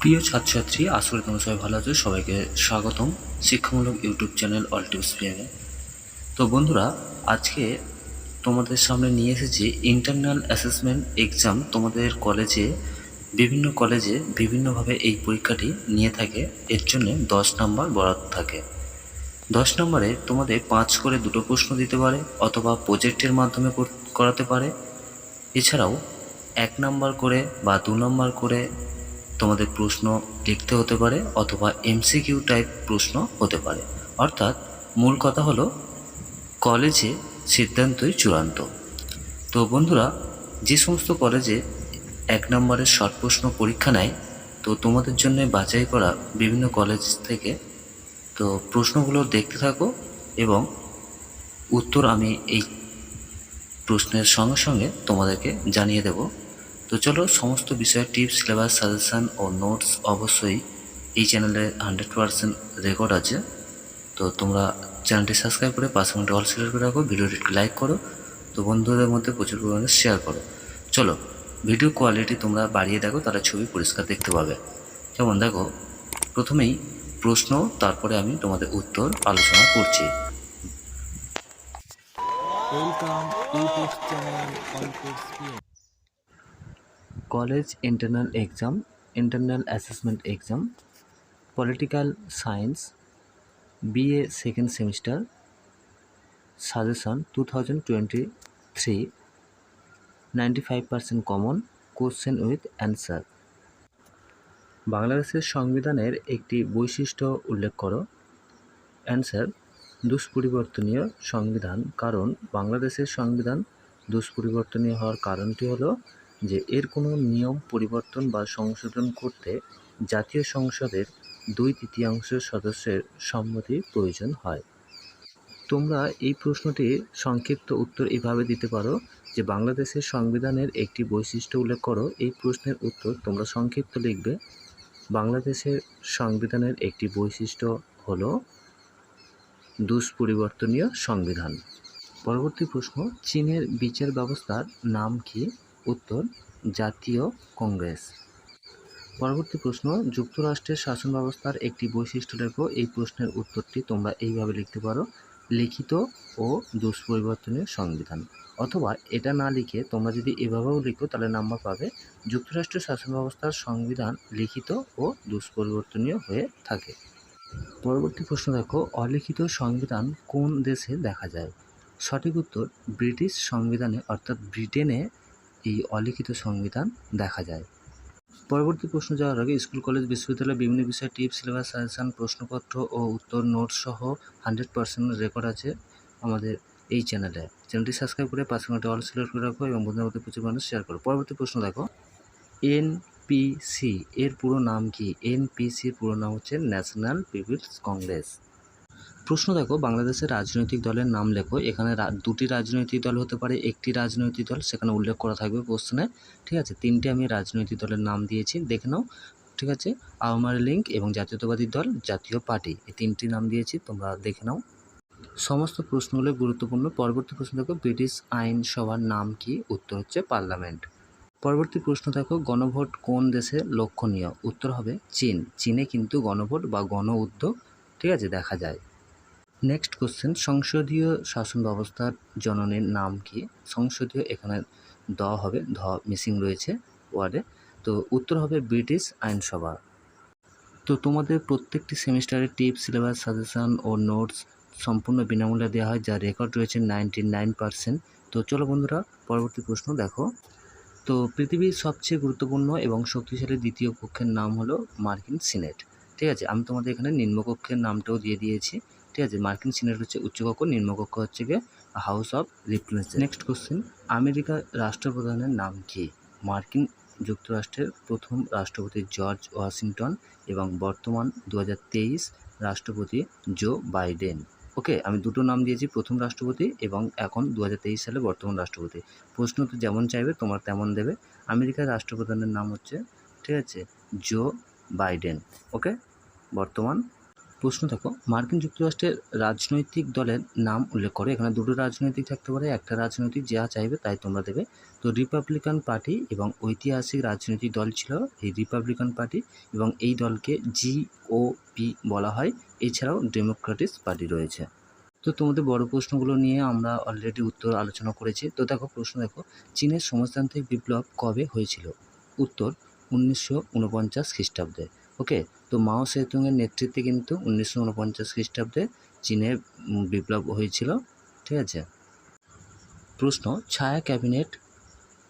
প্রিয় ছাত্রছাত্রী আশা করি তোমরা সবাই ভালো আছো। সবাইকে স্বাগতম শিক্ষামূলক ইউটিউব চ্যানেল অল টিপস তো বন্ধুরা, আজকে তোমাদের সামনে নিয়ে এসেছি ইন্টারনাল অ্যাসেসমেন্ট এক্সাম। তোমাদের কলেজে, বিভিন্ন কলেজে বিভিন্নভাবে এই পরীক্ষাটি নিয়ে থাকে। এর জন্য দশ নম্বর বরাদ্দ থাকে। দশ নম্বরে তোমাদের পাঁচ করে দুটো প্রশ্ন দিতে পারে অথবা প্রজেক্টের মাধ্যমে করাতে পারে। এছাড়াও এক নাম্বার করে বা দু নাম্বার করে তোমাদের প্রশ্ন লিখতে হতে পারে অথবা এমসিকিউ টাইপ প্রশ্ন হতে পারে। অর্থাৎ মূল কথা হলো, কলেজে সিদ্ধান্তই চূড়ান্ত। তো বন্ধুরা, যে সমস্ত কলেজে এক নম্বরের শর্ট প্রশ্ন পরীক্ষা নেয়, তো তোমাদের জন্য বাছাই করা বিভিন্ন কলেজ থেকে, তো প্রশ্নগুলো দেখতে থাকো এবং উত্তর আমি এই প্রশ্নের সঙ্গে সঙ্গে তোমাদেরকে জানিয়ে দেব। তো চলো, সমস্ত বিষয়ের টিপস সিলেবাস সাজেশান ও নোটস অবশ্যই এই চ্যানেলে হান্ড্রেড পারসেন্ট রেকর্ড আছে। তো তোমরা চ্যানেলটি সাবস্ক্রাইব করে পাঁচ মিনিট অল সিলেক্ট করে রাখো ভিডিওটি লাইক করো। তো বন্ধুদের মধ্যে প্রচুর পরিমাণে শেয়ার করো। চলো ভিডিও কোয়ালিটি তোমরা বাড়িয়ে দেখো, তাহলে ছবি পরিষ্কার দেখতে পাবে। যেমন দেখো, প্রথমেই প্রশ্ন, তারপরে আমি তোমাদের উত্তর আলোচনা করছি। PM. College internal exam internal assessment exam political science BA second semester suggestion two thousand twenty three ninety five percent common question with answer বাংলাদেশের সংবিধানের একটি বৈশিষ্ট্য উল্লেখ করো। অ্যান্সার দুষ্পরিবর্তনীয় সংবিধান। কারণ, বাংলাদেশের সংবিধান দুষ্পরিবর্তনীয় হওয়ার কারণটি হলো যে এর কোনো নিয়ম, পরিবর্তন বা সংশোধন করতে জাতীয় সংসদের দুই তৃতীয়াংশ সদস্যের সম্মতি প্রয়োজন হয়। তোমরা এই প্রশ্নটির সংক্ষিপ্ত উত্তর এভাবে দিতে পারো যে বাংলাদেশের সংবিধানের একটি বৈশিষ্ট্য উল্লেখ করো। এই প্রশ্নের উত্তর তোমরা সংক্ষিপ্ত লিখবে। বাংলাদেশের সংবিধানের একটি বৈশিষ্ট্য হল দুষ্পরিবর্তনীয় সংবিধান। পরবর্তী প্রশ্ন, চীনের বিচার ব্যবস্থার নাম কি? উত্তর, জাতীয় কংগ্রেস। পরবর্তী প্রশ্ন, যুক্তরাষ্ট্রের শাসন ব্যবস্থার একটি বৈশিষ্ট্য লেখো এই প্রশ্নের উত্তরটি তোমরা এইভাবে লিখতে পারো। লিখিত ও দুষ্পরিবর্তনীয় সংবিধান। অথবা এটা না লিখে তোমরা যদি এভাবেও লিখো, তাহলে নাম্বার পাবে যুক্তরাষ্ট্রের শাসন ব্যবস্থার সংবিধান লিখিত ও দুষ্পরিবর্তনীয় হয়ে থাকে। পরবর্তী প্রশ্ন দেখো, অলিখিত সংবিধান কোন দেশে দেখা যায়? সঠিক উত্তর, ব্রিটিশ সংবিধানে, অর্থাৎ ব্রিটেনে এই অলিখিত সংবিধান দেখা যায়। পরবর্তী প্রশ্ন যাওয়ার আগে স্কুল, কলেজ, বিশ্ববিদ্যালয় বিভিন্ন বিষয়ে টিপস, সিলেবাস সাজেশন প্রশ্নপত্র ও উত্তর নোট সহ হান্ড্রেড পার্সেন্ট রেকর্ড আছে আমাদের এই চ্যানেলে। চ্যানেলটি সাবস্ক্রাইব করে পাঁচ মিনিটে অল সিলেক্ট করে রাখো এবং বন্ধুদের মধ্যে প্রচুর মানুষ শেয়ার করো। পরবর্তী প্রশ্ন দেখো। এনপিসি এর পুরো নাম কি? এনপিসির পুরো নাম হচ্ছে ন্যাশনাল পিপলস কংগ্রেস। প্রশ্ন দেখো, বাংলাদেশের রাজনৈতিক দলের নাম লেখো। এখানে দুটি রাজনৈতিক দল হতে পারে, একটি রাজনৈতিক দল, সেখানে উল্লেখ করা থাকবে প্রশ্নে। ঠিক আছে? তিনটি আমি রাজনৈতিক দলের নাম দিয়েছি, দেখে নাও। ঠিক আছে? আওয়ামী লীগ এবং জাতীয়তাবাদী দল, জাতীয় পার্টি, এই তিনটি নাম দিয়েছি, তোমরা দেখে নাও। সমস্ত প্রশ্নগুলো গুরুত্বপূর্ণ। পরবর্তী প্রশ্ন দেখো, ব্রিটিশ আইনসভার নাম কি? উত্তর হচ্ছে পার্লামেন্ট। পরবর্তী প্রশ্ন দেখো, গণভোট কোন দেশে লক্ষণীয়? উত্তর হবে চীন। চীনে কিন্তু গণভোট বা গণ উদ্যোগ ঠিক আছে, দেখা যায়। নেক্সট কোশ্চেন সংসদীয় শাসন ব্যবস্থার জননীর নাম কি? সংসদীয় এখানে দ হবে, ধ মিসিং রয়েছে ওয়ার্ডে তো উত্তর হবে ব্রিটিশ আইনসভা। তো তোমাদের প্রত্যেকটি সেমিস্টারের টিপস সিলেবাস সাজেশন ও নোটস সম্পূর্ণ বিনামূল্যে দেওয়া হয়, যার রেকর্ড রয়েছে নাইনটি নাইন পার্সেন্ট তো চলো বন্ধুরা, পরবর্তী প্রশ্ন দেখো। তো পৃথিবীর সবচেয়ে গুরুত্বপূর্ণ এবং শক্তিশালী দ্বিতীয় কক্ষের নাম হলো মার্কিন সিনেট। ঠিক আছে, আমি তোমাদের এখানে নিম্নকক্ষের নামটাও দিয়ে দিয়েছি। ঠিক আছে, মার্কিন সিনেট হচ্ছে উচ্চকক্ষ নিম্নকক্ষ হচ্ছে গিয়ে house of representative next question আমেরিকার রাষ্ট্রপ্রধানের নাম কি? মার্কিন যুক্তরাষ্ট্রের প্রথম রাষ্ট্রপতি জর্জ ওয়াশিংটন এবং বর্তমান দু হাজার তেইশ রাষ্ট্রপতি জো বাইডেন। ওকে, আমি দুটো নাম দিয়েছি, প্রথম রাষ্ট্রপতি এবং এখন দু হাজার তেইশ সালে বর্তমান রাষ্ট্রপতি। প্রশ্ন তো যেমন চাইবে, তোমার তেমন দেবে। আমেরিকার রাষ্ট্রপ্রধানের নাম হচ্ছে, ঠিক আছে, জো বাইডেন। ওকে, বর্তমান প্রশ্ন দেখো, মার্কিন যুক্তরাষ্ট্রের রাজনৈতিক দলের নাম উল্লেখ করো। এখানে দুটো রাজনৈতিক থাকতে পারে, একটা রাজনৈতিক যা চাইবে তাই তোমরা দেবে। তো রিপাবলিকান পার্টি এবং ঐতিহাসিক রাজনৈতিক দল ছিল এই রিপাবলিকান পার্টি এবং এই দলকে জিওপি বলা হয়। এছাড়াও ডেমোক্রেটিক পার্টি রয়েছে। তো তোমাদের বড় প্রশ্নগুলো নিয়ে আমরা অলরেডি উত্তর আলোচনা করেছি। তো দেখো, প্রশ্ন দেখো, চীনের সমাজতান্ত্রিক বিপ্লব কবে হয়েছিল? উত্তর, উনিশশো উনপঞ্চাশ খ্রিস্টাব্দে। ওকে তো মাও সেতুংয়ের নেতৃত্বে কিন্তু উনিশশো উনপঞ্চাশ খ্রিস্টাব্দে চীনে বিপ্লব হয়েছিল, ঠিক আছে? প্রশ্ন, ছায়া ক্যাবিনেট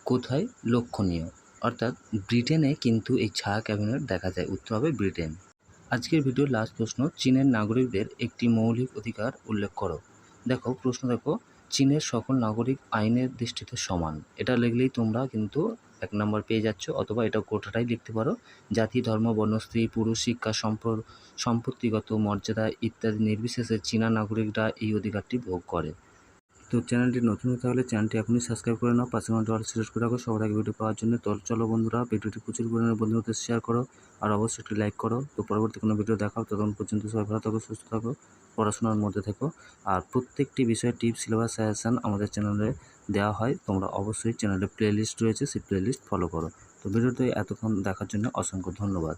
কোথায় লক্ষণীয়? অর্থাৎ ব্রিটেনে কিন্তু এই ছায়া ক্যাবিনেট দেখা যায়, উত্তর হবে ব্রিটেন। আজকের ভিডিওর লাস্ট প্রশ্ন, চীনের নাগরিকদের একটি মৌলিক অধিকার উল্লেখ করো। দেখো, প্রশ্ন দেখো, চীনের সকল নাগরিক আইনের দৃষ্টিতে সমান। এটা লিখলেই তোমরা কিন্তু এক নম্বর পেয়ে যাচ্ছ, অথবা এটা গোটাটাই লিখতে পারো। জাতি, ধর্ম, বর্ণ, স্ত্রী, পুরুষ, শিক্ষা, সম্পর, সম্পত্তিগত মর্যাদা ইত্যাদি নির্বিশেষে চীনা নাগরিকরা এই অধিকারটি ভোগ করে। তো চ্যানেলটি নতুন হতে হলে চ্যানেলটি এখনই সাবস্ক্রাইব করে নাও, পাশে ঘণ্টা অল সিলেক্ট করে রাখো। সবার আগে ভিডিও পাওয়ার জন্য তো চলো বন্ধুরা, ভিডিওটি প্রচুর পরিমাণে বন্ধুদের শেয়ার করো আর অবশ্যই একটি লাইক করো। তো পরবর্তী কোনো ভিডিও দেখাও, ততক্ষণ পর্যন্ত সবাই ভালো থাকো, সুস্থ থাকো, পড়াশোনার মধ্যে থেকো। আর প্রত্যেকটি বিষয়ে টিপস সিলেবাস সাজেশান আমাদের চ্যানেলে দেওয়া হয়। তোমরা অবশ্যই চ্যানেলে প্লেলিস্ট রয়েছে, সেই প্লেলিস্ট ফলো করো। তো ভিডিওটি এতক্ষণ দেখার জন্য অসংখ্য ধন্যবাদ।